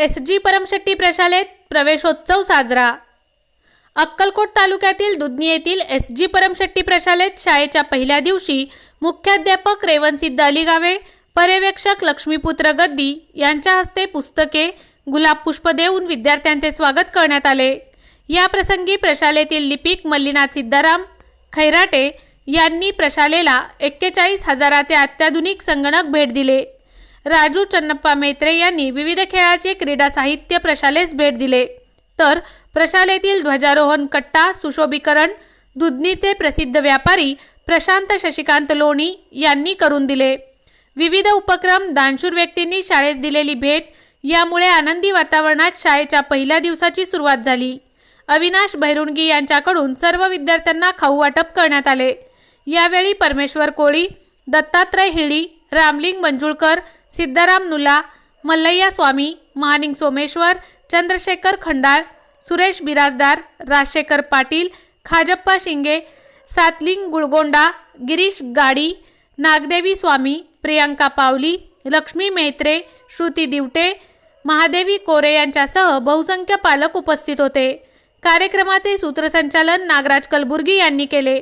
S G Paramshetti प्रशालेत प्रवेशोत्सव साजरा. अक्कलकोट तालुक्यातील दुधनी येथील एस जी परमशेट्टी प्रशालेत शाळेच्या पहिल्या दिवशी मुख्याध्यापक रेवणसिद्ध अलिगावे पर्यवेक्षक लक्ष्मीपुत्र गद्दी यांच्या हस्ते पुस्तके गुलाब पुष्प देऊन विद्यार्थ्यांचे स्वागत करण्यात आले. या प्रसंगी प्रशालेतील लिपिक मल्लीनाथ सिद्धाराम खैराटे यांनी प्रशालेला एक्केचाळीस हजाराचे अत्याधुनिक संगणक भेट दिले. राजू चन्नप्पा मेत्रे यांनी विविध खेळाचे क्रीडा साहित्य प्रशालेस भेट दिले. तर प्रशालेतील ध्वजारोहण कट्टा सुशोभीकरण दुधनीचे प्रसिद्ध व्यापारी प्रशांत शशिकांत लोणी यांनी करून दिले. विविध उपक्रम दानशूर व्यक्तींनी शाळेस दिलेली भेट यामुळे आनंदी वातावरणात शाळेच्या पहिल्या दिवसाची सुरुवात झाली. अविनाश भैरुणगी यांच्याकडून सर्व विद्यार्थ्यांना खाऊ वाटप करण्यात आले. यावेळी परमेश्वर कोळी दत्तात्रय हिळी रामलिंग मंजुळकर सिद्धाराम नुला मल्लय्या स्वामी महानिंग सोमेश्वर चंद्रशेखर खंडाळ सुरेश बिराजदार राजशेखर पाटील खाजप्पा शिंगे सातलिंग गुळगोंडा गिरीश गाडी नागदेवी स्वामी प्रियांका पावली लक्ष्मी मेहत्रे श्रुती दिवटे महादेवी कोरे यांच्यासह बहुसंख्य पालक उपस्थित होते. कार्यक्रमाचे सूत्रसंचालन नागराज कलबुर्गी यांनी केले.